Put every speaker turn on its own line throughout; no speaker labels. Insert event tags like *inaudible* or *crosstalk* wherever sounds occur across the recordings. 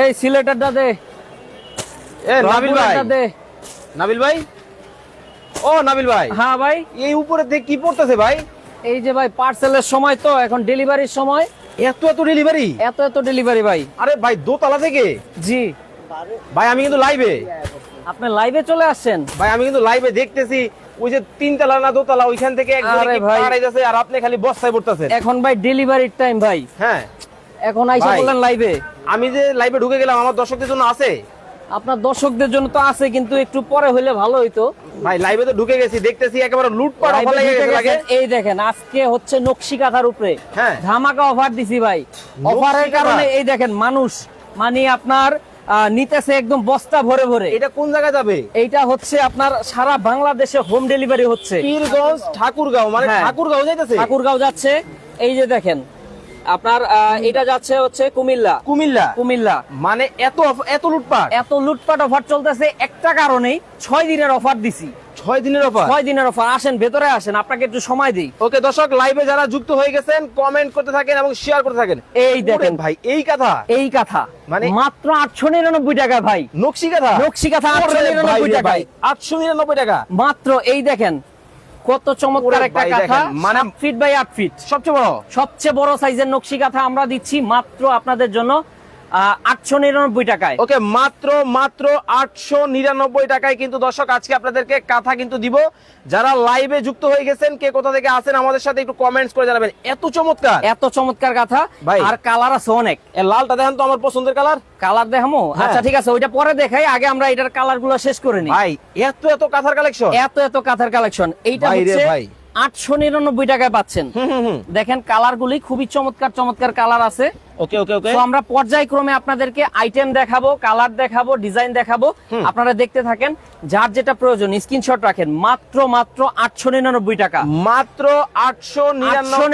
এই সিলেটারটা দে
এ নাবিল ভাই।
দে
নাবিল ভাই? ও নাবিল ভাই।
হ্যাঁ ভাই।
এই উপরে কি পড়তেছে ভাই।
এই যে ভাই পার্সেলের সময় তো এখন ডেলিভারির সময়।
এত এত ডেলিভারি
এত এত ডেলিভারি ভাই।
আরে ভাই দোতলা থেকে?
জি।
ভাই আমি কিন্তু লাইভে
আপনি লাইভে চলে আসছেন?
ভাই আমি কিন্তু লাইভে দেখতেছি ওই যে তিনতলা না দোতলা ওইখান থেকে একজন
আর
আপনি খালি বস্তায় পড়তেছেন।
এখন ভাই ডেলিভারির টাইম ভাই।
হ্যাঁ।
এখন আইসা বললেন লাইভে
আমি যে লাইভে ঢুকে গেলাম আমার দর্শকদের জন্য আছে।
আপনার দর্শকদের জন্য তো আছে কিন্তু একটু পরে হইলে ভালো হইতো।
ভাই লাইভে তো ঢুকে গেছি দেখতেছি একেবারে লুটপাট অফার লেগে গেছে
এই দেখেন আজকে হচ্ছে নকশি কাঁথার উপরে।
হ্যাঁ।
ধামাকা অফার দিছি ভাই। অফারের কারণে এই দেখেন মানুষ মানে আপনার নিতেছে একদম বস্তা ভরে ভরে।
এটা কোন জায়গায় যাবে?
এইটা হচ্ছে আপনার সারা বাংলাদেশে হোম ডেলিভারি হচ্ছে।
পীরগঞ্জ ঠাকুরগাঁও মানে
হ্যাঁ।
ঠাকুরগাঁও যাইতেছে?
ঠাকুরগাঁও যাচ্ছে। এই যে দেখেন আপনার এটা যাচ্ছে হচ্ছে কুমিল্লা।
কুমিল্লা?
কুমিল্লা।
মানে এত এত লুটপাট?
এত লুটপাট অফার চলতেছে একটা কারণেই ছয় দিনের অফার দিছি।
ছয় দিনের অফার?
ছয় দিনের অফার। আসেন ভেতরে আসেন আপনাকে একটু সময় দিই।
ওকে দর্শক লাইভে যারা যুক্ত হয়ে গেছেন কমেন্ট করতে থাকেন এবং শেয়ার করতে থাকেন।
এই দেখেন।
ভাই এই কথা?
এই কাঁথা।
মানে-
মাত্র আটশো নিরানব্বই টাকা ভাই।
নকশি কথা?
নকশি কাঁথা আটশো নিরানব্বই টাকায়।
ভাই, 899 টাকা?
মাত্র এই দেখেন কত চমৎকার একটা কাঁথা।
মানে-
ফিট বাই আট ফিট
সবচেয়ে বড়?
সবচেয়ে বড় সাইজের নকশি কাঁথা আমরা দিচ্ছি মাত্র আপনাদের জন্য। আটশো নিরানব্বই টাকায়।
ওকে মাত্র মাত্র আটশো নিরানব্বই টাকায় কিন্তু দর্শক আজকে আপনাদেরকে কাঁথা কিন্তু দিব। যারা লাইভে যুক্ত হয়ে গেছেন কে কোথা থেকে আছেন আমাদের সাথে একটু কমেন্টস করে জানাবেন। এত চমৎকার।
এত চমৎকার কাঁথা
ভাই।
আর কালার আছে অনেক।
লালটা দেখেন তো আমার পছন্দের কালার
কালার দেখামো। আচ্ছা ঠিক আছে ওইটা পরে দেখাই আগে আমরা এটার কালারগুলো শেষ করে নিই।
ভাই এত এত কাঁথার কালেকশন
এত এত কাঁথার কালেকশন এইটা হচ্ছে
ভাই।
আটশো নিরানব্বই টাকায় পাচ্ছেন। দেখেন কালার গুলি খুবই চমৎকার চমৎকার কালার আছে।
ওকে ওকে ওকে।
আমরা পর্যায়ক্রমে আপনাদেরকে আইটেম দেখাবো কালার দেখাবো ডিজাইন দেখাবো। আপনারা দেখতে থাকেন যার যেটা প্রয়োজন স্ক্রিনশট রাখেন। মাত্র মাত্র আটশো নিরানব্বই টাকা।
মাত্র আটশো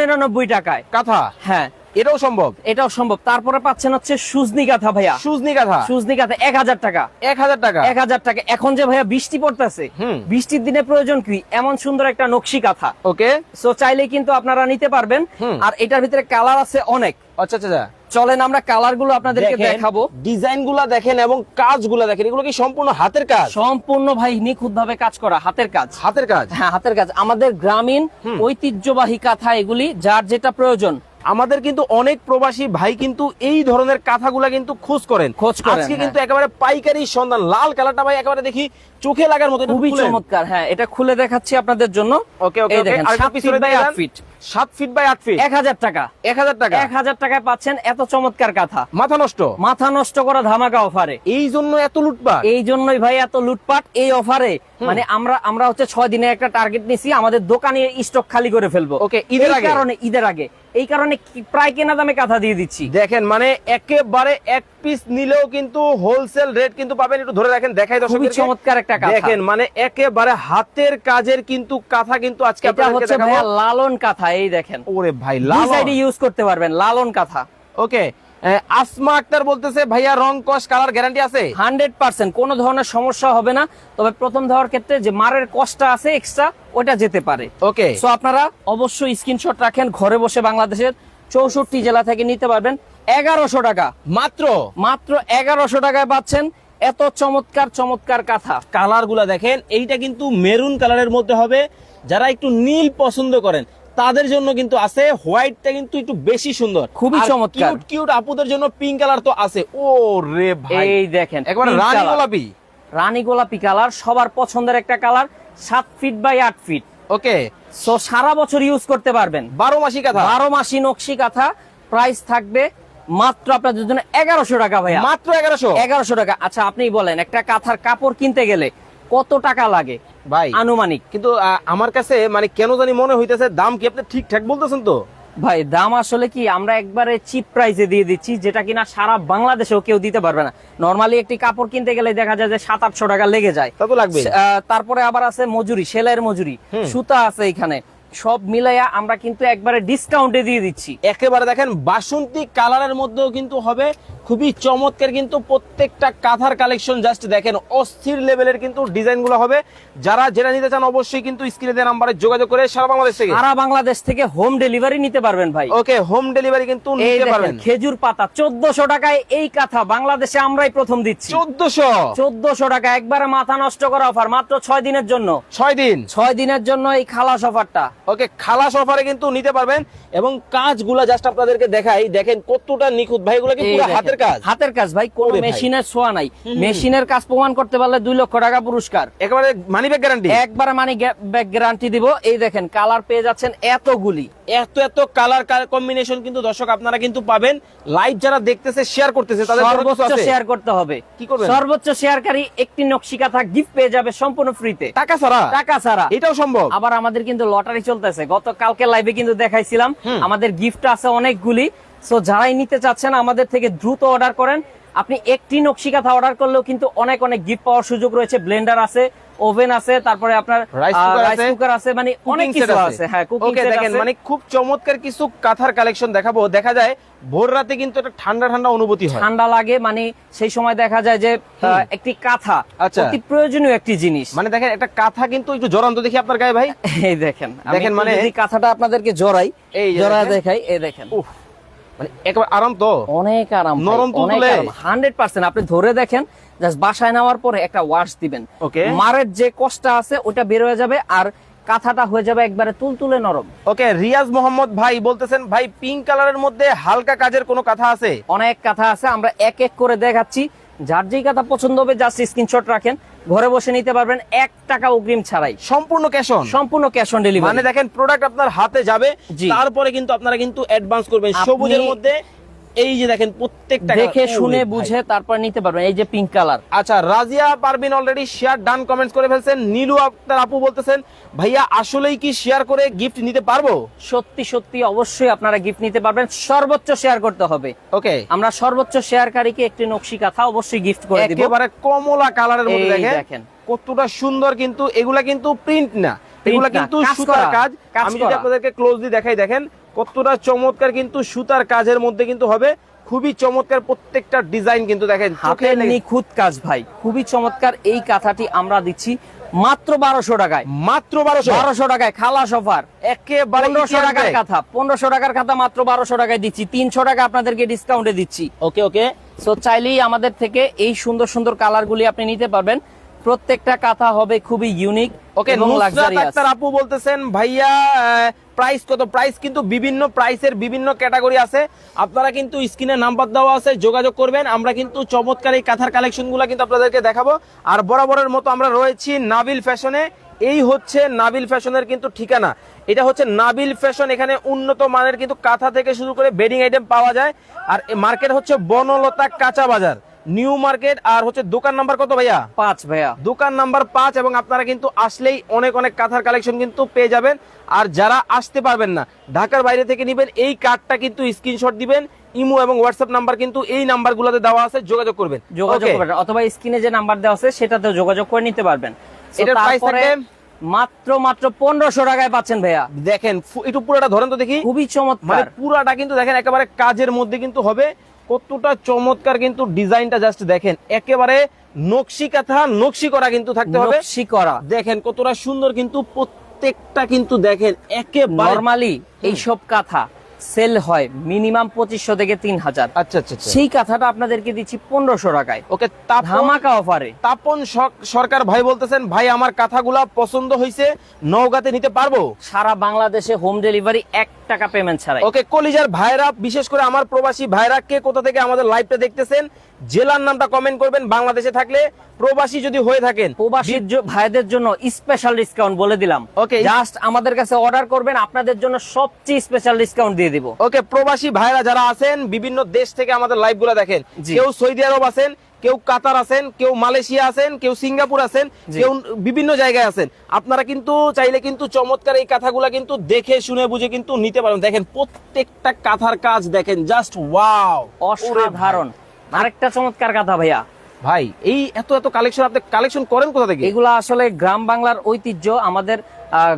নিরানব্বই
টাকায়।
কথা?
হ্যাঁ।
এটাও সম্ভব?
এটাও সম্ভব। তারপরে পাচ্ছেন হচ্ছে সুজনি কাঁথা ভাইয়া।
সুজনি কাঁথা
সুজনি কাঁথা এক হাজার টাকা।
এক হাজার টাকা?
এক হাজার টাকা। এখন যে ভাইয়া বৃষ্টি পড়তেছে বৃষ্টির দিনে প্রয়োজন কি? এমন সুন্দর একটা নকশি কাঁথা
ওকে।
সো চাইলে কিন্তু আপনারা নিতে পারবেন। আর এটার ভিতরে কালার আছে অনেক।
আচ্ছা আচ্ছা আচ্ছা।
চলেন আমরা কালারগুলো আপনাদেরকে দেখাবো।
ডিজাইন ডিজাইনগুলা দেখেন এবং কাজগুলা দেখেন। এগুলো কি সম্পূর্ণ হাতের কাজ?
সম্পূর্ণ ভাই নিখুঁত ভাবে কাজ করা হাতের কাজ।
হাতের কাজ?
হ্যাঁ হাতের কাজ। আমাদের গ্রামীণ ঐতিহ্যবাহী কাঁথা এগুলি যার যেটা প্রয়োজন
আমাদের কিন্তু অনেক প্রবাসী ভাই কিন্তু এই ধরনের কাঁথাগুলা কিন্তু খোঁজ করেন
খোঁজ করেন,
আজকে
হ্যাঁ।
কিন্তু একেবারে পাইকারি সন্ধান লাল কালারটা ভাই একেবারে দেখি চোখে লাগার মতো
খুবই চমৎকার হ্যাঁ এটা খুলে দেখাচ্ছি আপনাদের জন্য
ওকে ওকে
ফিট বাই
দেখান।
ফিট
সাত ফিট বাই আট ফিট
এক হাজার টাকা।
এক হাজার টাকা।
এক হাজার টাকায় পাচ্ছেন এত চমৎকার কাঁথা।
মাথা নষ্ট।
মাথা নষ্ট করা ধামাকা অফারে।
এই জন্য এত লুটপাট।
এই জন্যই ভাই এত লুটপাট এই অফারে। মানে আমরা আমরা হচ্ছে ছয় দিনে একটা টার্গেট নিছি আমাদের দোকানে স্টক খালি করে ফেলব।
Okay, ঈদের
কারণে ঈদের আগে। এই কারণে প্রায় কেনা দামে কাঁথা দিয়ে দিচ্ছি।
দেখেন মানে একেবারে এক পিস নিলেও কিন্তু হোলসেল রেট কিন্তু পাবেন একটু ধরে রাখেন দেখাই
খুবই চমৎকার একটা কাঁথা।
দেখেন মানে একেবারে হাতের কাজের কিন্তু কাঁথা কিন্তু আজকে
এটা হচ্ছে ভাইয়া লালন কাঁথা এই দেখেন।
ওরে ভাই লাল
সাইডে ইউজ করতে পারবেন লালন কাঁথা।
ওকে আসমা আক্তার বলতেছে ভাইয়া রং কস কালার গ্যারান্টি আছে?
হান্ড্রেড পার্সেন্ট কোনো ধরনের সমস্যা হবে না। তবে প্রথম দেওয়ার ক্ষেত্রে যে মারের কষ্টটা আছে এক্সট্রা ওটা যেতে পারে।
ওকে।
সো আপনারা অবশ্যই স্ক্রিনশট রাখেন ঘরে বসে বাংলাদেশের চৌষট্টি জেলা থেকে নিতে পারবেন। এগারোশো টাকা।
মাত্র?
মাত্র এগারোশো টাকায় পাচ্ছেন এত চমৎকার চমৎকার কাঁথা।
কালারগুলা দেখেন এইটা কিন্তু মেরুন কালারের মধ্যে হবে। যারা একটু নীল পছন্দ করেন তাদের জন্য কিন্তু আছে হোয়াইটটা কিন্তু একটু বেশি সুন্দর।
খুবই চমৎকার।
কিউট কিউট আপুদের জন্য পিঙ্ক কালার তো আছে। ও রে ভাই।
এই দেখেন
একবারে রানী। গোলাপি।
রানী গোলাপি কালার সবার পছন্দের একটা কালার সাত ফিট বাই আট ফিট
ওকে।
সো সারা বছর ইউজ করতে পারবেন।
বারো মাসি কাঁথা।
বারো মাসি নকশি কাঁথা প্রাইস থাকবে মাত্র আপনাদের জন্য এগারোশো টাকা ভাইয়া।
মাত্র এগারোশো।
এগারোশো টাকা। আচ্ছা আপনি বলেন একটা কাঁথার কাপড় কিনতে গেলে কত টাকা লাগে?
ভাই।
আনুমানিক।
কিন্তু আমার কাছে মানে কেন জানি মনে হইতেছে দাম কি আপনি ঠিকঠাক বলতেছেন তো?
ভাই দাম আসলে কি আমরা একবারে চিপ প্রাইসে দিয়ে দিচ্ছি যেটা কিনা সারা বাংলাদেশেও কেউ দিতে পারবে না। নরমালি একটি কাপড় কিনতে গেলে দেখা যায় যে সাত আটশো টাকা লেগে যায়।
তা তো লাগবে
তারপরে আবার আছে মজুরি সেলাইয়ের মজুরি। সুতা আছে এখানে। সব মিলাইয়া আমরা কিন্তু একবারে ডিসকাউন্টে দিয়ে দিচ্ছি।
একেবারে দেখেন বাসন্তী কালারের মধ্যেও কিন্তু হবে খুবই চমৎকার কিন্তু প্রত্যেকটা কাঁথার কালেকশন জাস্ট দেখেন অস্থির লেভেলের কিন্তু ডিজাইনগুলো হবে। যারা যেটা নিতে চান অবশ্যই কিন্তু স্ক্রিনে দেওয়া নাম্বারে যোগাযোগ করে সারা বাংলাদেশ থেকে।
সারা বাংলাদেশ থেকে হোম ডেলিভারি নিতে পারবেন ভাই।
ওকে হোম ডেলিভারি কিন্তু নিতে পারবেন।
খেজুর পাতা চোদ্দশো টাকায় এই কাঁথা বাংলাদেশে আমরাই প্রথম দিচ্ছি।
চোদ্দশো?
চোদ্দশো টাকা একবারে মাথা নষ্ট করা অফার মাত্র ছয় দিনের জন্য।
ছয় দিন?
ছয় দিনের জন্য এই খালাস অফারটা
ওকে খালাস অফারে কিন্তু নিতে পারবেন। এবং কাজগুলা জাস্ট আপনাদেরকে দেখাই দেখেন কতটা নিখুঁত। ভাই এগুলো কি পুরো হাতের কাজ?
হাতের কাজ ভাই কোন। মেশিনের ছোঁয়া নাই। মেশিনের কাজ প্রমাণ করতে পারলে দুই লক্ষ টাকা পুরস্কার।
একেবারে মানি ব্যাগ গ্যারান্টি
একবারে মানে ব্যাক গ্যারান্টি দিব। এই দেখেন কালার পেয়ে যাচ্ছেন এতগুলি।
এত এত কালার কম্বিনেশন কিন্তু দর্শক আপনারা কিন্তু পাবেন। লাইভ যারা দেখতেছে শেয়ার করতেছে তাদের
সর্বোচ্চ শেয়ার করতে হবে।
কি করবেন?
সর্বোচ্চ শেয়ারকারী একটি নকশি কাঁথা গিফট পেয়ে যাবে সম্পূর্ণ ফ্রিতে
টাকা ছাড়া?
টাকা ছাড়া।
এটাও সম্ভব?
আবার আমাদের কিন্তু লটারি চলতেছে। গত কালকে লাইভে কিন্তু দেখাইছিলাম। আমাদের গিফট আছে অনেকগুলি। সো যারাই নিতে চাচ্ছেন আমাদের থেকে দ্রুত অর্ডার করেন। আপনি একটি নকশি কাঁথা অর্ডার করলেও কিন্তু অনেক অনেক গিফট পাওয়ার সুযোগ রয়েছে। ব্লেন্ডার আছে ওভেন আছে তারপরে আপনার রাইস কুকার আছে। মানে অনেক কিছু আছে। হ্যাঁ কুকিং
ওকে দেখেন মানে খুব চমৎকার কিছু কাঁথার কালেকশন দেখাবো। দেখা যায় ভোর রাতে কিন্তু একটা ঠান্ডা ঠান্ডা অনুভূতি হয়।
ঠান্ডা লাগে মানে সেই সময় দেখা যায় যে একটি কাঁথা
আচ্ছা।
অতি প্রয়োজনীয় একটি জিনিস।
মানে দেখেন একটা কাঁথা কিন্তু একটু জড়ান্ত দেখি আপনার গায়ে ভাই।
এই দেখেন
দেখেন মানে-
এই কাঁথাটা আপনাদেরকে জড়াই
এই
জড়া। দেখাই এই দেখেন।
উফ। মানে একবার আরাম তো?
অনেক আরাম
নরম তুলতুলে?
আরাম। Hundred percent. আপনি ধরে দেখেন জাস্ট বাসায় নেওয়ার পরে একটা ওয়াশ দিবেন।
ওকে।
মারের যে কষ্টটা আছে ওটা বের হয়ে যাবে আর কাঁথাটা হয়ে যাবে একবারে তুলতুলে নরম।
ওকে রিয়াজ মোহাম্মদ ভাই বলতেছেন ভাই পিঙ্ক কালারের মধ্যে হালকা কাজের কোনো কাঁথা আছে?
অনেক কাঁথা আছে আমরা এক এক করে দেখাচ্ছি। যার যেই কথা পছন্দ হবে জাস্ট স্ক্রিনশট রাখেন। ঘরে বসে নিতে পারবেন এক টাকা অগ্রিম ছাড়াই।
সম্পূর্ণ ক্যাশ অন
সম্পূর্ণ ক্যাশ অন ডেলিভারি মানে
দেখেন প্রোডাক্ট আপনার হাতে যাবে তারপরে কিন্তু আপনারা কিন্তু অ্যাডভান্স করবেন সবুজের মধ্যে। এই যে দেখেন প্রত্যেকটা
দেখে শুনে বুঝে তারপর নিতে পারবেন। এই যে পিঙ্ক কালার
আচ্ছা Razia Parvin already share done comments করে ফেলছেন। নীলু আক্তার আপু বলতেছেন ভাইয়া আসলেই কি শেয়ার করে গিফট নিতে পারব?
সত্যি সত্যি অবশ্যই আপনারা গিফট নিতে পারবেন। সর্বোচ্চ শেয়ার করতে হবে।
ওকে
আমরা সর্বোচ্চ শেয়ারকারীকে একটি নকশি কাঁথা অবশ্যই গিফট করে দিব।
একেবারে কমলা কালারের মধ্যে দেখেন। কতটা সুন্দর কিন্তু এগুলা কিন্তু প্রিন্ট না। এগুলা কিন্তু সুতার কাজ। আমি যদি আপনাদেরকে ক্লোজলি দেখাই দেখেন কতটা চমৎকার কিন্তু সুতার কাজের মধ্যে কিন্তু হবে। খুবই চমৎকার প্রত্যেকটা ডিজাইন কিন্তু দেখেন
হাতের নিখুঁত কাজ ভাই খুবই চমৎকার এই কাঁথাটি আমরা দিচ্ছি মাত্র বারোশো টাকায়।
মাত্র বারোশো।
বারোশো টাকায় খালাস অফার
একেবারে
পনেরোশো টাকার কাঁথা পনেরোশো টাকার কাঁথা মাত্র বারোশো টাকায় দিচ্ছি। তিনশো টাকা আপনাদেরকে ডিসকাউন্টে দিচ্ছি।
ওকে ওকে
সো চাইলেই আমাদের থেকে এই সুন্দর সুন্দর কালার গুলি আপনি নিতে পারবেন। প্রত্যেকটা কাঁথা হবে খুবই ইউনিক
ওকে
এবং
নুসরাত আপু বলতেছেন ভাইয়া প্রাইস কত? প্রাইস কিন্তু বিভিন্ন প্রাইসের বিভিন্ন ক্যাটাগরি আছে। আপনারা কিন্তু স্ক্রিনে নাম্বার দেওয়া আছে যোগাযোগ করবেন। আমরা কিন্তু চমৎকার এই কাঁথার কালেকশনগুলো কিন্তু আপনাদেরকে দেখাবো। আর বরাবরের মতো আমরা রয়েছি নাবিল ফ্যাশনে এই হচ্ছে নাবিল ফ্যাশনের কিন্তু ঠিকানা। এটা হচ্ছে নাবিল ফ্যাশন এখানে উন্নত মানের কিন্তু কাঁথা থেকে শুরু করে বেডিং আইটেম পাওয়া যায়। আর মার্কেট হচ্ছে বনলতা কাঁচা বাজার। নিউ মার্কেট আর হচ্ছে দোকান নাম্বার কত ভাইয়া?
পাঁচ ভাইয়া।
দোকান নাম্বার পাঁচ এবং আপনারা কিন্তু আসলেই অনেক অনেক কাঁথার কালেকশন কিন্তু পেয়ে যাবেন। আর যারা আসতে পারবেন না ঢাকার বাইরে থেকে নিবেন এই কার্ডটা কিন্তু স্ক্রিনশট দিবেন। ইমো এবং হোয়াটসঅ্যাপ নাম্বার কিন্তু এই নাম্বারগুলোতে দেওয়া আছে যোগাযোগ করবেন।
যোগাযোগ? করবেন অথবা স্ক্রিনে যে নাম্বার দেওয়া আছে সেটাতে যোগাযোগ করে নিতে পারবেন।
এটার
তারপরে
থাকবে?
মাত্র মাত্র পনেরোশো টাকায় পাচ্ছেন ভাইয়া।
দেখেন একটু পুরোটা ধরেন তো দেখি।
খুবই
মানে
চমৎকার
পুরাটা কিন্তু দেখেন একেবারে কাজের মধ্যে কিন্তু হবে। কতটা চমৎকার কিন্তু ডিজাইনটা জাস্ট দেখেন। একেবারে নকশি কাঁথা নকশি করা কিন্তু থাকতে হবে।
নকশি করা।
দেখেন কতটা সুন্দর কিন্তু প্রত্যেকটা কিন্তু দেখেন একেবারে
নরমালি এইসব কাঁথা। সেল হয় মিনিমাম পঁচিশশো থেকে তিন হাজার।
আচ্ছা আচ্ছা আচ্ছা।
সেই কাঁথাটা আপনাদেরকে দিচ্ছি পনেরোশো টাকায়।
ওকে
ধামাকা অফারে
তাপন সরকার ভাই বলতেছেন ভাই আমার কাঁথাগুলা পছন্দ হয়েছে নওগাঁতে নিতে পারব?
সারা বাংলাদেশে হোম ডেলিভারি এক টাকা পেমেন্ট ছাড়াই।
ওকে কলিজার ভাইরা বিশেষ করে আমার প্রবাসী ভাইরা কে কোথা থেকে আমাদের লাইভটা দেখতেছেন জেলার নামটা কমেন্ট করবেন বাংলাদেশে থাকলে প্রবাসী যদি হয়ে থাকেন
প্রবাসীর জ- ভাইদের জন্য স্পেশাল ডিসকাউন্ট বলে দিলাম।
ওকে
জাস্ট আমাদের কাছে অর্ডার করবেন আপনাদের জন্য সবচেয়ে স্পেশাল ডিসকাউন্ট দিয়ে দিব।
ওকে প্রবাসী ভাইরা যারা আছেন বিভিন্ন দেশ থেকে আমাদের লাইভগুলো দেখেন। কেউ সৌদি আরব আছেন কেউ কাতার আছেন কেউ মালয়েশিয়া আছেন কেউ সিঙ্গাপুর আছেন। কেউ বিভিন্ন জায়গায় আছেন। আপনারা কিন্তু চাইলে কিন্তু চমৎকার এই কাঁথাগুলা কিন্তু দেখে শুনে বুঝে কিন্তু নিতে পারেন। দেখেন প্রত্যেকটা কাঁথার কাজ দেখেন জাস্ট ওয়াও
অসাধারণ। আরেকটা চমৎকার কথা ভাইয়া।
ভাই এই এত এত কালেকশন আপনি কালেকশন করেন কোথা থেকে?
এগুলো আসলে গ্রাম বাংলার ঐতিহ্য আমাদের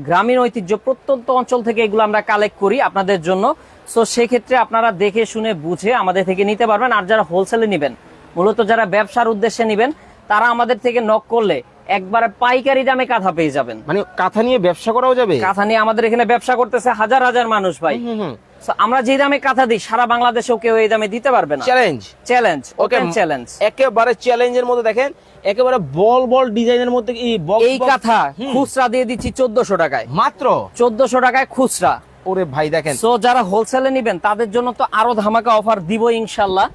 গ্রামীণ ঐতিহ্য প্রত্যন্ত অঞ্চল থেকে এগুলো আমরা কালেক্ট করি আপনাদের জন্য। সো সেক্ষেত্রে আপনারা দেখে শুনে বুঝে আমাদের থেকে নিতে পারবেন আর যারা হোলসেলে নেবেন মূলত যারা ব্যবসার উদ্দেশ্যে নেবেন তারা আমাদের থেকে নক করলে একবারে পাইকারি দামে কাঁথা পেয়ে যাবেন।
মানে কাঁথা নিয়ে ব্যবসা করাও যাবে?
কাঁথা নিয়ে আমাদের এখানে ব্যবসা করতেছে হাজার হাজার মানুষ ভাই। আমরা যে দামে কাঁথা দিই সারা বাংলাদেশেও কেউ এই দামে দিতে পারবে না।
Challenge
challenge
okay
okay challenge
একেবারে চ্যালেঞ্জের মধ্যে দেখেন একেবারে বল বল ডিজাইনের মধ্যে এই
কাঁথা খুচরা দিয়ে দিচ্ছি চোদ্দশো টাকায়।
মাত্র?
চোদ্দশো টাকায় খুচরা।
ওরে ভাই দেখেন।
সো যারা হোলসেলে নিবেন তাদের জন্য তো আরও ধামাকা অফার দিব ইনশাল্লাহ।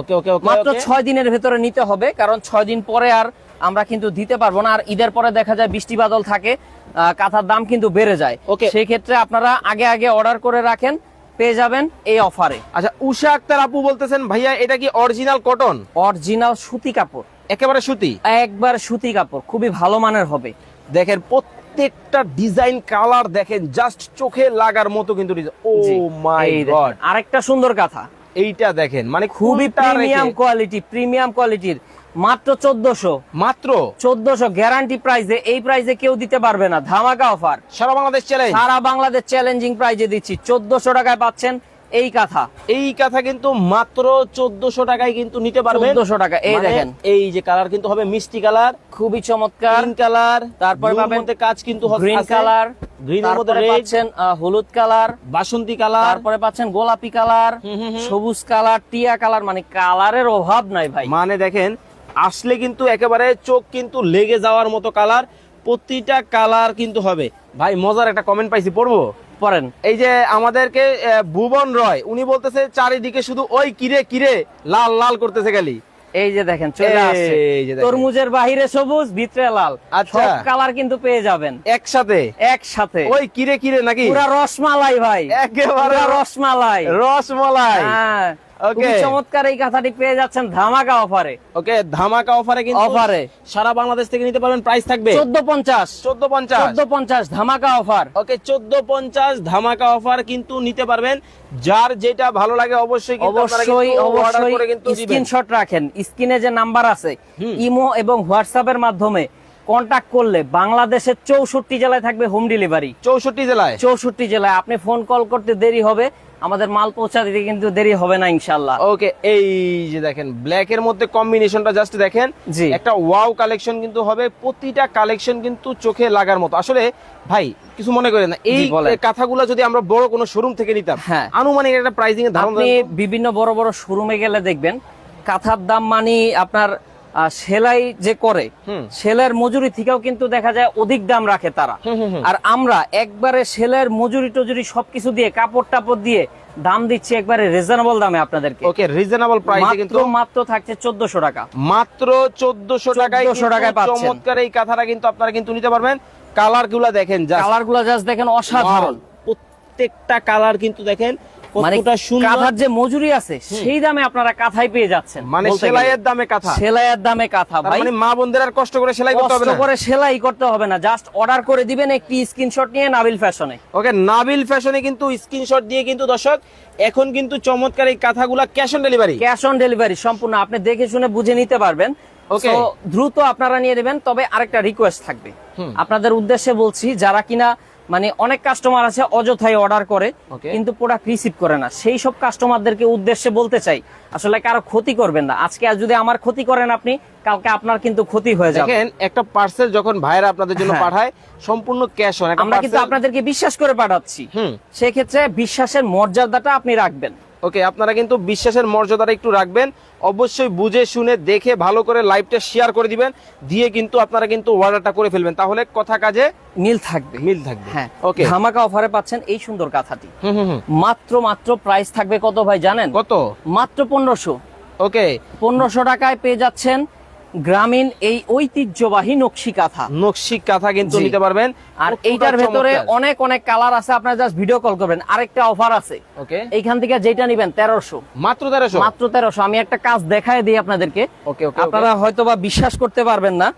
ওকে ওকে ওকে
মাত্র
ওকে।
ছয় দিনের ভেতরে নিতে হবে কারণ ছয় দিন পরে আর আমরা কিন্তু দিতে পারব না। আর ঈদের পরে দেখা যায় বৃষ্টি বাদল থাকে কাঁথার দাম কিন্তু বেড়ে যায়।
Okay.
সেই ক্ষেত্রে আপনারা আগে আগে অর্ডার করে রাখেন পেয়ে যাবেন এই অফারে।
আচ্ছা উষা আক্তার আপু বলতেছেন ভাইয়া এটা কি অরিজিনাল কটন
অরিজিনাল সুতি কাপড়।
একেবারে সুতি?
একবার সুতি কাপড় খুবই ভালো মানের হবে।
দেখেন প্রত্যেকটা ডিজাইন কালার দেখেন জাস্ট চোখে লাগার মতো কিন্তু ও মাই। গড
আরেকটা সুন্দর কথা।
এইটা দেখেন মানে
খুবই প্রিমিয়াম কোয়ালিটি প্রিমিয়াম কোয়ালিটির মাত্র চোদ্দশো।
মাত্র?
চোদ্দশো গ্যারান্টি প্রাইসে এই প্রাইসে কেউ দিতে পারবে না। ধামাকা অফার
সারা বাংলাদেশ চ্যালেঞ্জ
সারা বাংলাদেশ চ্যালেঞ্জিং প্রাইজে দিচ্ছি। চোদ্দশো টাকায় পাচ্ছেন এই কাঁথা।
এই কথা কিন্তু মাত্র চোদ্দশো টাকায় কিন্তু নিতে পারবেন।
চোদ্দশো টাকা। এই
মানে
দেখেন।
এই যে কালার কিন্তু হবে মিষ্টি কালার
খুবই চমৎকার।
কালার
তারপরে পাবেন
কাজ কিন্তু
গ্রিন কালার
গ্রিনের মধ্যে
পাচ্ছেন হলুদ কালার
বাসন্তী কালার
তারপরে পাচ্ছেন গোলাপি কালার। সবুজ কালার টিয়া কালার মানে কালারের অভাব নাই ভাই।
মানে দেখেন আসলে কিন্তু একেবারে চোখ কিন্তু লেগে যাওয়ার মতো কালার প্রতিটা কালার কিন্তু হবে। ভাই মজার একটা কমেন্ট পাইছি পড়ব?
পরেন
এই যে আমাদেরকে ভুবন রয় উনি বলতেছে চারিদিকে শুধু ওই কিরে কিরে? লাল লাল করতেছে খালি।
এই যে দেখেন চলে আসছে। তরমুজের বাহিরে সবুজ ভিতরে লাল।
আচ্ছা।
সব কালার কিন্তু পেয়ে যাবেন।
একসাথে?
একসাথে।
ওই কিরে কিরে নাকি?
পুরা রসমালাই ভাই।
একেবারে
পুরা রসমালাই। হ্যাঁ। খুবই চমৎকার এই কথাটি পেয়ে যাচ্ছেন ধামাকা অফারে।
ওকে ধামাকা অফারে কিন্তু
অফারে।
সারা বাংলাদেশ থেকে নিতে পারবেন প্রাইস থাকবে।
চোদ্দ পঞ্চাশ।
চোদ্দ পঞ্চাশ।
চোদ্দ পঞ্চাশ ধামাকা অফার।
ওকে চোদ্দ পঞ্চাশ ধামাকা অফার কিন্তু নিতে পারবেন। যার যেটা ভালো লাগে অবশ্যই কিন্তু
অবশ্যই অবশ্যই
করে কিন্তু।
স্ক্রিনশট রাখেন। স্ক্রিনে যে নাম্বার আছে ইমো এবং হোয়াটসঅ্যাপের মাধ্যমে কন্টাক্ট করলে বাংলাদেশের চৌষট্টি জেলায় থাকবে হোম ডেলিভারি
চৌষট্টি জেলায়।
চৌষট্টি জেলায়। আপনি ফোন কল করতে দেরি হবে। আমাদের মাল পৌঁছা দিতে কিন্তু দেরি হবে না ইনশাল্লাহ
ওকে এই যে দেখেন ব্ল্যাক এর মধ্যে কম্বিনেশনটা জাস্ট দেখেন
জি।
একটা ওয়াও কালেকশন কিন্তু হবে প্রতিটা কালেকশন কিন্তু চোখে লাগার মতো আসলে ভাই কিছু মনে করেন না এই। কাঁথাগুলো যদি আমরা বড় কোনো শোরুম থেকে নিতাম
হ্যাঁ।
আনুমানিক একটা প্রাইসিং এর ধারণা
আপনি বিভিন্ন বড় বড় শোরুমে গেলে দেখবেন কাঁথার দাম মানে আপনার সেলাই যে করে। সেলের মজুরি থেকেও কিন্তু দেখা যায় অধিক দাম রাখে তারা। আর আমরা একবারে সেলের মজুরি টজুরি সবকিছু দিয়ে কাপড় টাপড় দিয়ে দাম দিচ্ছি একবারে রিজনেবল দামে আপনাদেরকে।
ওকে রিজনেবল প্রাইসে কিন্তু
মাত্র থাকছে চোদ্দশো টাকা।
মাত্র চোদ্দশো টাকায়
1400
কিন্তু
টাকায় পাচ্ছেন।
চমৎকার এই কাঁথাটা কিন্তু আপনারা কিন্তু নিতে পারবেন। কালারগুলা দেখেন just
কালারগুলা জাস্ট দেখেন অসাধারণ।
প্রত্যেকটা কালার কিন্তু দেখেন।
মানে কাঁথার যে মজুরি আছে সেই দামে আপনারা কাঁথাই পেয়ে যাচ্ছেন
মানে সেলাইয়ের দামে কাঁথা?
সেলাইয়ের দামে কাঁথা ভাই।
মানে মা বোনদের আর কষ্ট করে সেলাই করতে হবে
কষ্ট
না?
করে সেলাই করতে হবে না জাস্ট অর্ডার করে দিবেন একটি স্ক্রিনশট নিয়ে নাবিল ফ্যাশনে
ওকে নাবিল ফ্যাশনে কিন্তু স্ক্রিনশট দিয়ে কিন্তু দর্শক এখন কিন্তু চমৎকার এই কাঁথাগুলা cash on delivery
cash on delivery সম্পূর্ণ আপনি দেখে শুনে বুঝে নিতে পারবেন. So, দ্রুত আপনারা নিয়ে নেবেন তবে আরেকটা রিকোয়েস্ট থাকবে। আপনাদের উদ্দেশ্যে বলছি যারা কিনা মানে অনেক কাস্টমার আছে অযথাই অর্ডার করে কিন্তু প্রোডাক্ট রিসিভ করে না। সেই সব কাস্টমারদেরকে উদ্দেশ্যে বলতে চাই আসলে কারও ক্ষতি করবেন না। আজকে আর যদি আমার ক্ষতি করেন আপনি কালকে আপনার কিন্তু ক্ষতি হয়ে যাবে।
দেখেন একটা পার্সেল যখন ভাইরা আপনাদের জন্য
হ্যাঁ।
পাঠায় সম্পূর্ণ ক্যাশ অন
আমরা কিন্তু আপনাদেরকে বিশ্বাস করে পাঠাচ্ছি।
হুম।
সেক্ষেত্রে বিশ্বাসের মর্যাদাটা আপনি রাখবেন।
ওকে আপনারা কিন্তু বিশ্বাসের মর্যাদাটা একটু রাখবেন অবশ্যই বুঝে শুনে দেখে ভালো করে লাইভটা শেয়ার করে দিবেন দিয়ে কিন্তু আপনারা কিন্তু অর্ডারটা করে ফেলবেন। তাহলে কথা কাজে
মিল থাকবে।
মিল থাকবে।
হ্যাঁ
ওকে।
ধামাকা অফারে পাচ্ছেন এই সুন্দর কাঁথাটি।
হুম হুম হুম।
মাত্র মাত্র প্রাইস থাকবে কত ভাই জানেন?
কত?
মাত্র পনেরোশো।
ওকে।
পনেরোশো টাকায় পেয়ে যাচ্ছেন গ্রামীণ এই ঐতিহ্যবাহী নকশি কাঁথা
নকশি কাঁথা কিন্তু নিতে পারবেন।
আর এইটার ভেতরে অনেক অনেক কালার আছে আপনারা জাস্ট ভিডিও কল করবেন। আরেকটা অফার আছে।
ওকে।
এইখান থেকে যেটা নিবেন তেরোশো।
মাত্র তেরোশো?
মাত্র তেরোশো। আমি একটা কাজ দেখায় দিই আপনাদেরকে।
ওকে ওকে
আপনারা হয়তো বা বিশ্বাস করতে পারবেন না।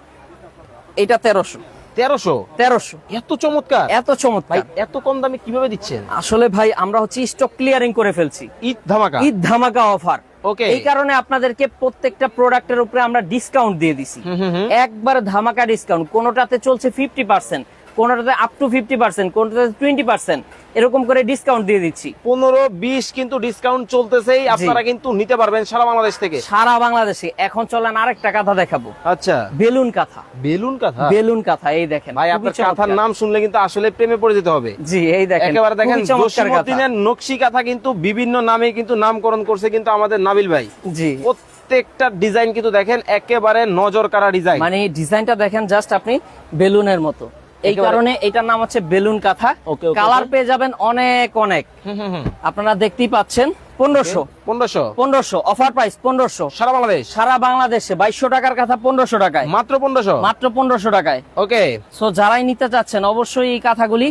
এটা তেরোশো।
তেরোশো?
তেরোশো।
এত চমৎকার?
এত চমৎকার।
এত কম দামে কীভাবে দিচ্ছেন?
আসলে ভাই আমরা হচ্ছে স্টক ক্লিয়ারিং করে ফেলছি।
ঈদ ধামাকা।
ঈদ ধামাকা অফার
ওকে
এই কারণে আপনাদেরকে প্রত্যেকটা প্রোডাক্টের উপরে আমরা ডিসকাউন্ট দিয়ে দিছি। একবার ধামাকা ডিসকাউন্ট কোনোটাতে চলছে ফিফটি পার্সেন্ট কোনটাতে আপ টু ফিফটি পার্সেন্ট কোনটাতে টোয়েন্টি পার্সেন্ট এরকম করে ডিসকাউন্ট দিয়ে দিচ্ছি।
পনেরো বিশ কিন্তু ডিসকাউন্ট চলতেছেই আপনারা কিন্তু নিতে পারবেন সারা বাংলাদেশ থেকে।
সারা বাংলাদেশে। এখন চলেন আরেকটা কাঁথা দেখাবো।
আচ্ছা।
বেলুন কাঁথা।
বেলুন কাঁথা?
বেলুন কাঁথা এই দেখেন
ভাই আপনার। কাঁথার নাম শুনলে কিন্তু আসলে প্রেমে পড়ে যেতে হবে।
জি এই দেখেন
একেবারে দেখেন
কাঁথা।
নকশি কাঁথা কিন্তু বিভিন্ন নামে কিন্তু নামকরণ করছে কিন্তু আমাদের নাবিল ভাই।
জি।
প্রত্যেকটা ডিজাইন কিন্তু দেখেন একেবারে নজর কাড়া ডিজাইন।
মানে ডিজাইনটা দেখেন জাস্ট আপনি বেলুনের মতো। এই কারণে এটার নাম হচ্ছে বেলুন কাঁথা। কালার পেয়ে যাবেন অনেক অনেক। আপনারা দেখতেই পাচ্ছেন পনেরোশো।
পনেরোশো?
পনেরোশো অফার প্রাইস পনেরোশো।
সারা বাংলাদেশ?
সারা বাংলাদেশে বাইশশো টাকার কাঁথা পনেরোশো টাকায়।
মাত্র পনেরোশো?
মাত্র পনেরোশো টাকায়।
ওকে।
সো যারাই নিতে চাচ্ছেন অবশ্যই এই কাঁথাগুলি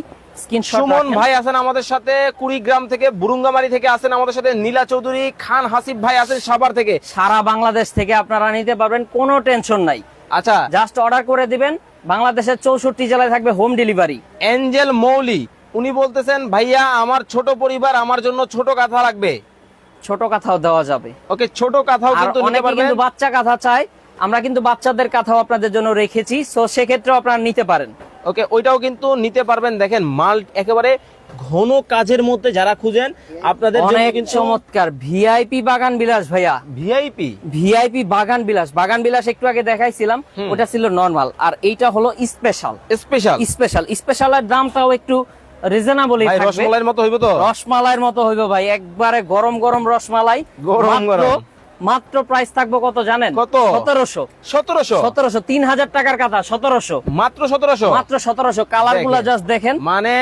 সুমন ভাই আছেন আমাদের সাথে কুড়িগ্রাম থেকে বুরুঙ্গামারি থেকে আছেন আমাদের সাথে নীলা চৌধুরী খান হাসিফ ভাই আছেন সাভার থেকে।
সারা বাংলাদেশ থেকে আপনারা নিতে পারবেন কোনো টেনশন নাই।
আচ্ছা।
জাস্ট অর্ডার করে দিবেন। বাংলাদেশের চৌষট্টি জেলায় থাকবে হোম ডেলিভারি
এঞ্জেল মৌলি উনি বলতেছেন ভাইয়া আমার ছোট পরিবার আমার জন্য ছোট কাঁথা লাগবে।
ছোট কাঁথাও দেওয়া যাবে।
ওকে ছোট কাঁথাও কিন্তু নিতে পারবেন।
কিন্তু বাচ্চা কাঁথা চাই আমরা কিন্তু বাচ্চাদের কাঁথাও আপনাদের জন্য রেখেছি সো সেক্ষেত্রেও আপনারা নিতে পারেন।
ওকে ওইটাও কিন্তু নিতে পারবেন। দেখেন মাল একেবারে ঘন কাজের মধ্যে যারা খুঁজেন আপনাদের জন্য
অনেক চমৎকার। ভিআইপি বাগান বিলাস ভাইয়া।
ভিআইপি
ভিআইপি বাগান বিলাস। বাগান বিলাস একটু আগে দেখাইছিলাম ওটা ছিল নর্মাল আর এইটা হলো স্পেশাল
স্পেশাল
স্পেশাল স্পেশালের দামটাও একটু রিজনেবলই
ভাই
থাকবে।
রসমালাইয়ের মতো হইব তো?
রসমালাইয়ের মতো হইব ভাই একবারে গরম গরম রসমালাই।
গরম গরম।
মাত্র প্রাইস থাকব কত জানেন?
কত?
সতেরোশো।
সতেরোশো?
সতেরোশো তিন হাজার টাকার কাঁথা সতেরোশো।
মাত্র সতেরোশো?
মাত্র সতেরোশো।
কালারগুলা
জাস্ট দেখেন।
মানে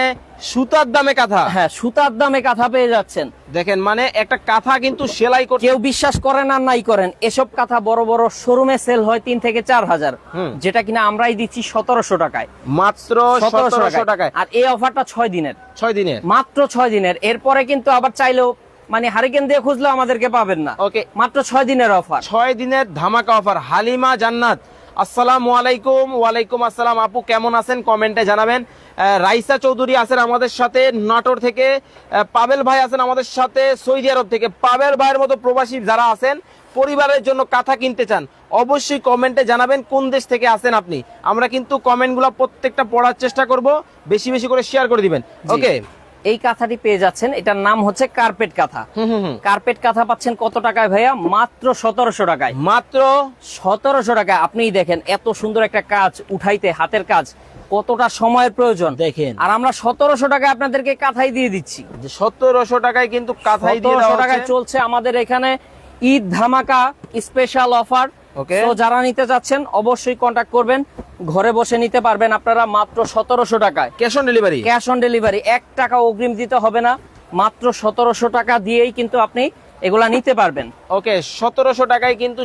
সুতার দামে কাঁথা।
হ্যাঁ সুতার দামে কাঁথা পেয়ে যাচ্ছেন।
দেখেন মানে একটা কাঁথা কিন্তু সেলাই করতে
কেউ বিশ্বাস করেন আর নাই করেন এসব কাঁথা বড় বড় শোরুমে সেল হয় তিন থেকে চার হাজার। যেটা কিনা আমরাই দিচ্ছি সতেরোশো টাকায়।
মাত্র
সতেরোশো
টাকায়।
আর এই অফারটা ছয় দিনের।
ছয় দিনের।
মাত্র ছয় দিনের। এরপরে কিন্তু আবার চাইলেও মানে হারিকেন দিয়ে খুঁজলেও আমাদেরকে পাবেন না।
ওকে
মাত্র ছয় দিনের অফার
ছয় দিনের ধামাকা অফার হালিমা জান্নাত। আসসালামু আলাইকুম ওয়ালাইকুম আসসালাম। আপু কেমন আছেন? কমেন্টে জানাবেন। রাইসা চৌধুরী আছেন আমাদের সাথে নাটোর থেকে। পাবেল ভাই আছেন আমাদের সাথে সৌদি আরব থেকে। পাবেল ভাইয়ের মতো প্রবাসী যারা আছেন পরিবারের জন্য কাঁথা কিনতে চান অবশ্যই কমেন্টে জানাবেন কোন দেশ থেকে আছেন আপনি। আমরা কিন্তু কমেন্টগুলো প্রত্যেকটা পড়ার চেষ্টা করব। বেশি বেশি করে শেয়ার করে দিবেন। ওকে
এই কাঁথাটি পেয়ে যাচ্ছেন। এটার নাম হচ্ছে কার্পেট কাঁথা।
হুম হুম হুম।
কার্পেট কাঁথা পাচ্ছেন কত টাকায় ভাইয়া? মাত্র সতেরোশো টাকায়।
মাত্র?
সতেরোশো টাকা আপনিই দেখেন এত সুন্দর একটা কাজ উঠাইতে হাতের কাজ কতটা সময়ের প্রয়োজন।
দেখেন।
আর আমরা সতেরোশো টাকা আপনাদেরকে কাঁথাই দিয়ে দিচ্ছি।
সতেরোশো টাকায় কিন্তু কাঁথাই দিয়ে
টাকায় চলছে আমাদের এখানে ঈদ ধামাকা স্পেশাল অফার।
Okay.
তো যারা নিতে চাচ্ছেন অবশ্যই কন্ট্যাক্ট করবেন। ঘরে বসে নিতে পারবেন আপনারা মাত্র সতেরোশো টাকায়।
Cash on delivery
cash on delivery এক টাকা অগ্রিম দিতে হবে না। মাত্র সতেরোশো টাকা দিয়েই কিন্তু আপনি এগুলা নিতে পারবেন।
ওকে সতেরোশো টাকায় কিন্তু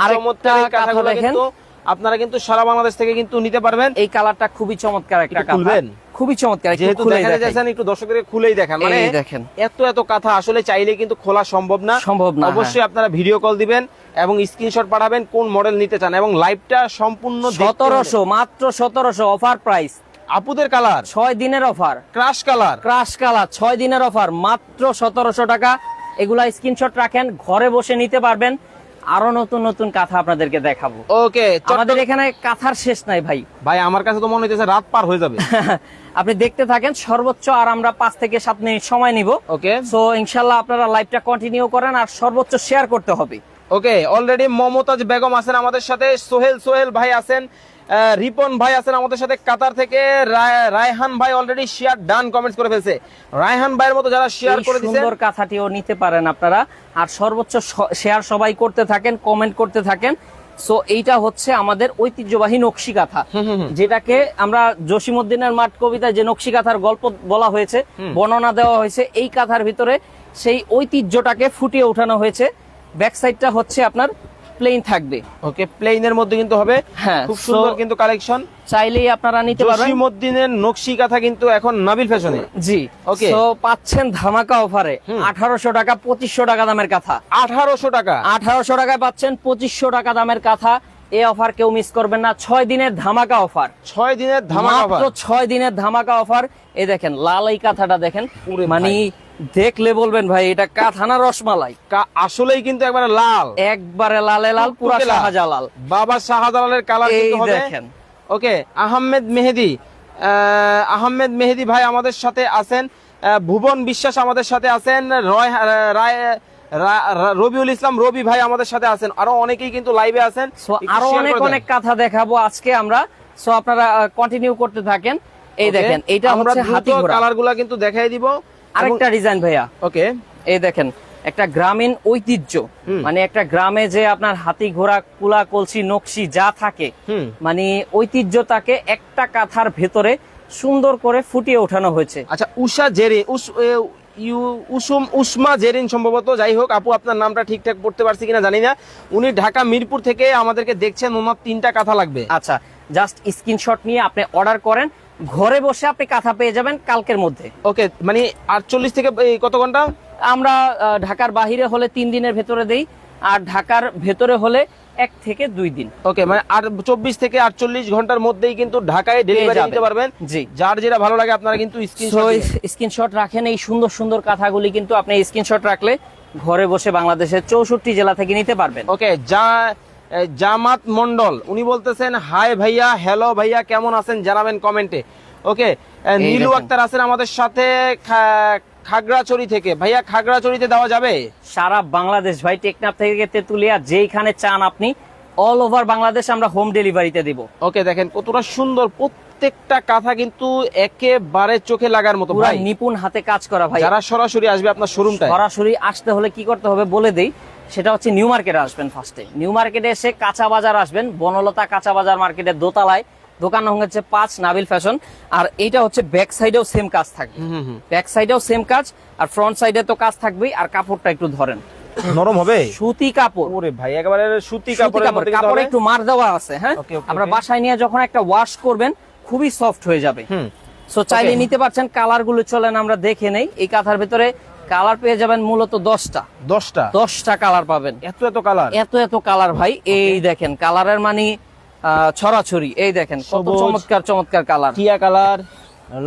আপনারা কিন্তু সারা বাংলাদেশ থেকে কিন্তু নিতে পারবেন।
এই কালারটা খুবই চমৎকার একটা
খুলবেন?
খুবই চমৎকার একটু
যেহেতু। যাচ্ছেন একটু দর্শকদের খুলেই দেখান। মানে
দেখেন।
এত এত কথা আসলে চাইলে কিন্তু খোলা সম্ভব না।
সম্ভব না,
অবশ্যই আপনারা ভিডিও কল দিবেন এবং স্ক্রিনশট পাঠাবেন কোন মডেল নিতে চান এবং লাইভটা সম্পূর্ণ
সতেরোশো মাত্র সতেরোশো অফার প্রাইস।
আপুদের কালার?
ছয় দিনের offer.
Crush colour?
Crush colour ছয় দিনের অফার মাত্র সতেরোশো টাকা। এগুলা স্ক্রিনশট রাখেন ঘরে বসে নিতে পারবেন। আরও নতুন নতুন কাঁথা আপনাদেরকে দেখাবো।
ওকে
আমাদের এখানে কাঁথার শেষ নাই ভাই।
ভাই আমার কাছে তো মনে হইতেছে রাত পার হয়ে যাবে। *laughs*
আপনি দেখতে থাকেন সর্বোচ্চ আর আমরা পাঁচ থেকে সাত মিনিট সময় নিব।
ওকে
সো ইনশাল্লাহ আপনারা লাইভটা কন্টিনিউ করেন আর সর্বোচ্চ শেয়ার করতে হবে।
ওকে অলরেডি মমতাজ বেগম আছেন আমাদের সাথে। সোহেল সোহেল ভাই আছেন। রিপন ভাই আছেন আমাদের সাথে কাতার থেকে। রায়হান ভাই অলরেডি শেয়ার ডান কমেন্টস করে ফেলছে। রায়হান ভাইয়ের মতো যারা শেয়ার করে দিচ্ছেন
সুন্দর কাঁথাটিও নিতে পারেন আপনারা। আর সর্বোচ্চ শেয়ার সবাই করতে থাকেন কমেন্ট করতে থাকেন। সো এইটা হচ্ছে আমাদের ঐতিহ্যবাহী নকশি কাঁথা। যেটাকে আমরা জসিমুদ্দিনের মাঠ কবিতায় যে নকশি কাঁথার গল্প বলা হয়েছে বর্ণনা দেওয়া হয়েছে এই কাঁথার ভিতরে সেই ঐতিহ্যটাকে ফুটিয়ে ওঠানো হয়েছে। ব্যাক সাইডটা হচ্ছে আপনার প্লেন থাকবে।
ওকে প্লেনের মধ্যে কিন্তু হবে।
হ্যাঁ,
খুব সুন্দর কিন্তু কালেকশন
চাইলেই আপনারা নিতে পারবেন।
জসিমউদ্দিনের নকশি কাঁথা কিন্তু এখন নাবিল ফ্যাশনে
জি
Okay.
তো পাচ্ছেন ধামাকা অফারে আঠারোশো টাকা পঁচিশশো টাকা দামের কাঁথা।
আঠারোশো টাকা।
আঠারোশো টাকায় পাচ্ছেন পঁচিশশো টাকা দামের কাঁথা। এই অফার কেউ মিস করবেন না। ছয় দিনের ধামাকা অফার
ছয় দিনের ধামাকা
মাত্র
offer।
ছয় দিনের ধামাকা অফার এই দেখেন লাল এই কাঁথাটা দেখেন। মানে দেখলে বলবেন ভাই এটা কাঁথা না রসমালাই।
কা- আসলেই কিন্তু একবারে লাল।
একবারে লালে লাল পুরা। শাহজালাল।
বাবা শাহজালালের কালার
এই দেখেন।
ওকে আহমেদ মেহেদি। আহমেদ মেহেদি ভাই আমাদের সাথে আছেন। ভুবন বিশ্বাস আমাদের সাথে আছেন। রয় রায় রবিউল ইসলাম রবি ভাই আমাদের সাথে আছেন। আরও অনেকেই কিন্তু লাইভে আছেন। আরও
অনেক অনেক কথা দেখাবো আজকে আমরা। সো আপনারা কন্টিনিউ করতে থাকেন। এই দেখেন এটা
আমরা
হচ্ছে হাতি ঘোড়া
কালারগুলা কিন্তু দেখাই দিব।
আরেকটা ডিজাইন ভাইয়া।
ওকে
এই দেখেন একটা গ্রামীণ ঐতিহ্য। মানে একটা গ্রামে যে আপনার হাতি ঘোড়া কুলা কলসি নকশি যা থাকে মানে ঐতিহ্যটাকে একটা কাঁথার ভেতরে সুন্দর করে ফুটিয়ে ওঠানো হয়েছে।
আচ্ছা উষা উস ইউ উসুম উসমা জেরিন সম্ভবত যাই হোক আপু আপনার নামটা ঠিকঠাক পড়তে পারছি কিনা জানি না। উনি ঢাকা মিরপুর থেকে আমাদেরকে দেখছেন ওনার তিনটা কাঁথা লাগবে।
আচ্ছা জাস্ট স্ক্রিনশট নিয়ে আপনি অর্ডার করেন। ঘরে বসে আপনি কাঁথা পেয়ে যাবেন কালকের মধ্যে।
ওকে মানে আটচল্লিশ থেকে কত ঘণ্টা?
আমরা ঢাকার বাহিরে হলে তিন দিনের ভেতরে দেই আর ঢাকার ভেতরে হলে এক থেকে দুই দিন।
ওকে মানে আর চব্বিশ থেকে আটচল্লিশ ঘণ্টার মধ্যেই কিন্তু ঢাকায় ডেলিভারি। দিতে পারবেন।
জি।
যার যেটা ভালো লাগে আপনারা কিন্তু স্ক্রিনশট
স্ক্রিনশট রাখেন এই সুন্দর সুন্দর কাঁথাগুলি কিন্তু আপনি স্ক্রিনশট রাখলে ঘরে বসে বাংলাদেশের চৌষট্টি জেলা থেকে নিতে পারবেন।
ওকে যা জামাত মন্ডল উনি বলতেছেন হাই ভাইয়া হ্যালো ভাইয়া কেমন আছেন? জানাবেন কমেন্টে। ওকে? নীলু আক্তার আছেন আমাদের সাথে খাগড়াছড়ি থেকে। ভাইয়া খাগড়াছড়িতে দেওয়া যাবে?
সারা বাংলাদেশ ভাই টেকনাফ থেকে তেতুলিয়া যেইখানে চান আপনি অল ওভার বাংলাদেশ আমরা হোম ডেলিভারিতে দিব।
ওকে দেখেন কতটা সুন্দর প্রত্যেকটা কাঁথা কিন্তু একেবারে চোখে লাগার মতো ভাই।
নিপুণ হাতে কাজ করা ভাই।
যারা সরাসরি আসবে আপনার শোরুমটায়
সরাসরি আসতে হলে কি করতে হবে বলে দেই সেটা হচ্ছে নিউ মার্কেটে আসবেন ফার্স্টে নিউ মার্কেটে এসে কাঁচা বাজার আসবেন বনলতা কাঁচা বাজার মার্কেটের দোতলায়। দোকান নাম হচ্ছে পাঁচ নাবিল ফ্যাশন। আর এইটা হচ্ছে ব্যাক সাইডেও সেম কাজ থাকবে।
হুম, হুম।
ব্যাক সাইডেও সেম কাজ আর ফ্রন্ট সাইডে তো কাজ থাকবেই। আর কাপড়টা একটু ধরেন।
নরম হবে?
সুতি কাপড়।
ওরে ভাই একেবারে সুতি
কাপড়। কাপড়ে একটু মার দেওয়া আছে হ্যাঁ? আমরা বাসায় নিয়ে যখন একটা ওয়াশ করবেন খুবই সফট হয়ে যাবে।
হুম।
সো চাইলে নিতে পারছেন কালারগুলো চলেন আমরা দেখে নেই। এই কাঁথার ভিতরে কালার পেয়ে যাবেন মূলত দশটা।
দশটা?
দশটা কালার পাবেন।
এত এত কালার?
এত এত কালার ভাই এই দেখেন কালারের মানে ছড়াছড়ি এই দেখেন কত চমৎকার চমৎকার কালার।
টিয়া কালার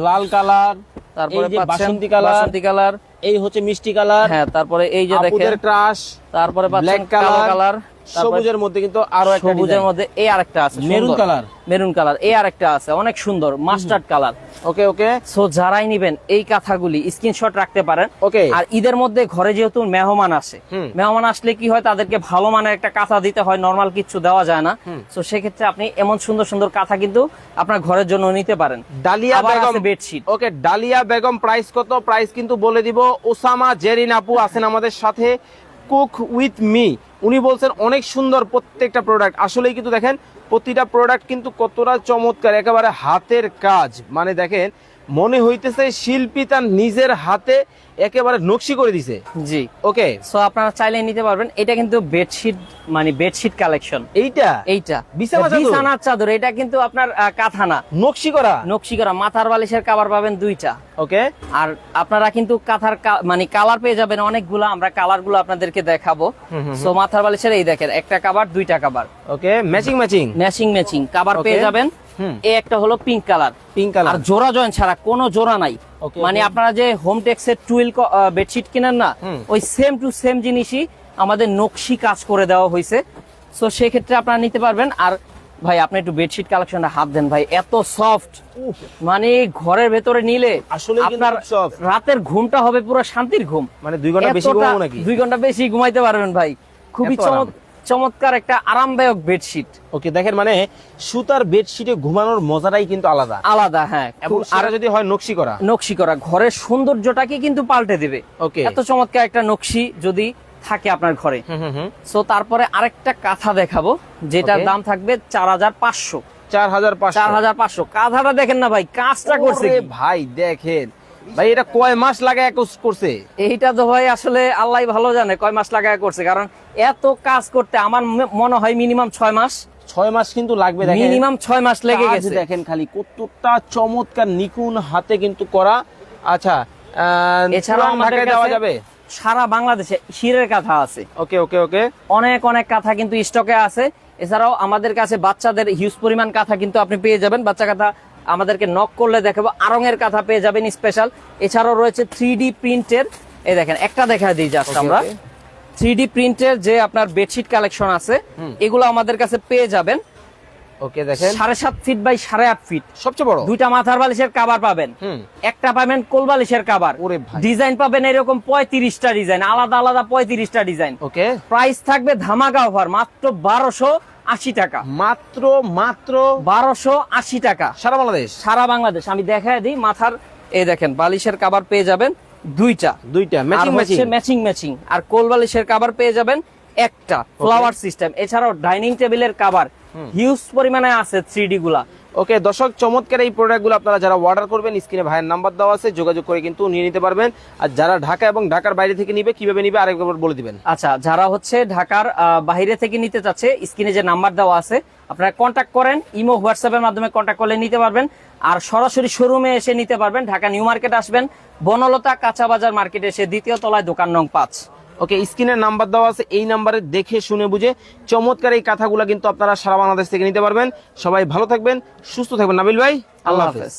লাল কালার
তারপরে
বাসন্তী কালার
বাসন্তী কালার।
এই হচ্ছে মিষ্টি কালার
হ্যাঁ তারপরে এই যে দেখেন
ক্রাশ
তারপরে পাচ্ছেন কালো
কালার
কালার।
সবুজের মধ্যে কিন্তু আরও একটা
সবুজের মধ্যে এই আরেকটা আছে
মেরুন কালার।
মেরুন কালার এই আরেকটা আছে অনেক সুন্দর mustard colour
okay okay
so যারাই নিবেন এই কাঁথাগুলি স্ক্রিনশট রাখতে পারেন।
ওকে
আর ঈদের মধ্যে ঘরে যেহেতু মেহমান আসে মেহমান আসলে কি হয় তাদেরকে ভালো মানের একটা কাঁথা দিতে হয় নর্মাল কিছু দেওয়া যায় না। তো সেক্ষেত্রে আপনি এমন সুন্দর সুন্দর কাঁথা কিন্তু আপনার ঘরের জন্য নিতে পারেন।
Dalia Begum
bedsheet
okay Dalia Begum price কত? প্রাইস কিন্তু বলে দিব ওসামা জেরিন আপু আছেন আমাদের সাথে। কুক উইথ মি উনি বলছেন, অনেক সুন্দর প্রত্যেকটা প্রোডাক্ট আসলেই কিন্তু দেখেন, প্রতিটা প্রোডাক্ট কিন্তু কতটা চমৎকার, একেবারে হাতের কাজ। মানে দেখেন মনে হইতেছে শিল্পী তার নিজের হাতে একেবারে নকশি করে দিছে।
জি।
ওকে
সো আপনারা চাইলে নিতে পারবেন। এটা কিন্তু বেডশিট মানে বেডশিট কালেকশন
এইটা?
এইটা।
বিছানা চাদর?
বিছানার চাদর। এটা কিন্তু আপনার আহ, কাঁথা না
নকশি করা?
নকশি করা। মাথার বালিশের কাবার পাবেন দুইটা।
ওকে
আর আপনারা কিন্তু কাঁথার মানে কালার পেয়ে যাবেন অনেকগুলো। আমরা কালারগুলো আপনাদেরকে দেখাবো। সো মাথার বালিশের এই দেখেন একটা কাবার দুইটা cover
okay matching matching
matching matching cover পেয়ে যাবেন। এই একটা হলো পিঙ্ক কালার
পিঙ্ক
আর জোড়া জয়েন ছাড়া কোনো জোড়া নাই। মানে আপনারা যে হোম টেক্সের টুইল বেডশিট কিনেন না ওই সেম টু সেম জিনিসই আমাদের নকশি কাজ করে দেওয়া হয়েছে। সো সেক্ষেত্রে আপনারা নিতে পারবেন। আর ভাই আপনি একটু বেডশিট কালেকশনটা হাত দেন ভাই এত সফট মানে ঘরের ভেতরে নিলে
আসলে
আপনার রাতের ঘুমটা হবে পুরো শান্তির ঘুম।
মানে দুই ঘণ্টা বেশি ঘুমাবো নাকি?
দুই ঘণ্টা বেশি ঘুমাইতে পারবেন ভাই। খুবই
এত আরাম।
চমৎ- চমৎকার একটা আরামদায়ক বেডশিট
ওকে দেখেন মানে সুতার বেডশিটে ঘুমানোর মজাটাই কিন্তু আলাদা।
আলাদা হ্যাঁ।
এবং
আর
যদি হয় নকশি করা।
নকশি করা। ঘরের সৌন্দর্যটাকে কিন্তু পাল্টে দেবে।
ওকে
এত চমৎকার একটা নকশি যদি থাকে আপনার ঘরে। সো তারপরে আরেকটা কাঁথা দেখাবো যেটার দাম থাকবে চার হাজার পাঁচশো।
চার হাজার পাঁচশো।
চার হাজার পাঁচশো। কাঁথাটা দেখেন না ভাই কাজটা করছে
ভাই দেখেন। ভাই এটা কয় মাস লাগায় করছে?
এইটা তো ভাই আসলে আল্লাহ ভালো জানে কয় মাস লাগায় করছে কারণ এত কাজ করতে আমার মনে হয় মিনিমাম ছয় মাস।
ছয় মাস কিন্তু লাগবে দেখেন।
মিনিমাম ছয় মাস লেগে গেছে।
দেখেন খালি কতটা চমৎকার নিকুন হাতে কিন্তু করা। আচ্ছা
এছাড়াও আমাদের
দেওয়া যাবে?
সারা বাংলাদেশে শিরের কাঁথা আছে।
ওকে ওকে ওকে।
অনেক অনেক কাঁথা কিন্তু স্টকে আছে। এছাড়াও আমাদের কাছে বাচ্চাদের হিউজ পরিমাণ কাঁথা কিন্তু আপনি পেয়ে যাবেন। বাচ্চা কাঁথা আমাদেরকে নক করলে দেখাবো। আরঙের কাঁথা পেয়ে যাবেন স্পেশাল এছাড়াও রয়েছে থ্রি ডি প্রিন্টের এই দেখেন একটা দেখা দিই জাস্ট আমরা। থ্রি ডি প্রিন্টের যে আপনার বেডশিট কালেকশন আছে এগুলো আমাদের কাছে পেয়ে যাবেন।
ওকে দেখেন।
সাড়ে সাত ফিট বাই সাড়ে আট ফিট
সবচেয়ে বড়?
দুইটা মাথার বালিশের কাবার পাবেন। একটা পাবেন কোল বালিশের কাবার ডিজাইন পাবেন এরকম পঁয়ত্রিশটা ডিজাইন আলাদা আলাদা পঁয়ত্রিশটা ডিজাইন
ওকে
প্রাইস থাকবে ধামাকা অফার মাত্র বারোশো আশি টাকা।
মাত্র মাত্র
বারোশো আশি টাকা।
সারা বাংলাদেশ?
সারা বাংলাদেশ। আমি দেখা দিই মাথার এ দেখেন বালিশের কাবার পেয়ে যাবেন দুইটা।
দুইটা ম্যাচিং ম্যাচিং
ম্যাচিং ম্যাচিং আর কোল বালিশের কাবার পেয়ে যাবেন একটা ফ্লাওয়ার সিস্টেম এছাড়াও ডাইনিং টেবিলের কাবার হিউজ পরিমাণে আছে থ্রি গুলা।
ওকে, দর্শক, চমৎকার এই প্রোডাক্টগুলো আপনারা যারা অর্ডার করবেন, স্ক্রিনে ভাইয়ের নাম্বার দেওয়া আছে, যোগাযোগ করে কিন্তু নিয়ে নিতে পারবেন। আর যারা ঢাকা এবং ঢাকার বাইরে থেকে নিবে, কীভাবে নিবে, আরেকবার বলে দিবেন।
আচ্ছা যারা হচ্ছে ঢাকার বাইরে থেকে নিতে চাচ্ছে, স্ক্রিনে যে নাম্বার দেওয়া আছে, আপনারা কন্ট্যাক্ট করেন, ইমো হোয়াটসঅ্যাপের মাধ্যমে কন্ট্যাক্ট করলে নিতে পারবেন। আর সরাসরি শোরুমে এসে নিতে পারবেন, ঢাকা নিউ মার্কেট আসবেন, বনলতা কাঁচা বাজার মার্কেটে এসে দ্বিতীয় তলায় দোকান নং পাঁচ।
ওকে স্ক্রিনের নাম্বার দেওয়া আছে এই নাম্বারে দেখে শুনে বুঝে চমৎকার এই কাঁথাগুলো কিন্তু আপনারা সারা বাংলাদেশ থেকে নিতে পারবেন। সবাই ভালো থাকবেন সুস্থ থাকবেন। নাবিল ভাই
আল্লাহ হাফেজ।